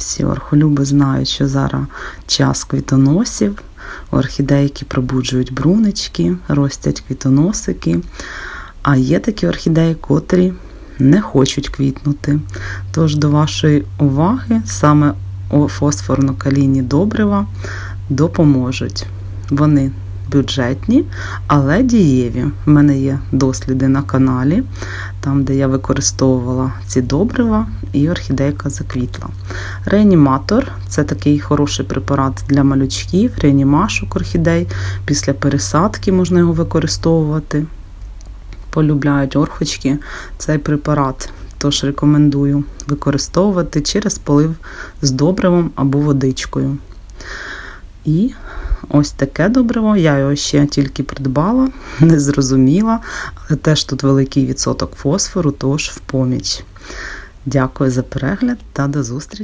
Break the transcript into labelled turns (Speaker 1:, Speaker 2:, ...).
Speaker 1: Всі орхолюби знають, що зараз час квітоносів, орхідейки пробуджують брунички, ростять квітоносики. А є такі орхідеї, котрі не хочуть квітнути. Тож до вашої уваги саме фосфорно-калійні добрива допоможуть. Вони бюджетні, але дієві. У мене є досліди на каналі, там, де я використовувала ці добрива, і орхідейка заквітла. Реаніматор це такий хороший препарат для малючків, реанімашок орхідей. Після пересадки можна його використовувати. Полюбляють орхочки цей препарат. Тож рекомендую використовувати через полив з добривом або водичкою. І ось таке добриво. Я його ще тільки придбала, не зрозуміла, але теж тут великий відсоток фосфору, тож в поміч. Дякую за перегляд та до зустрічі!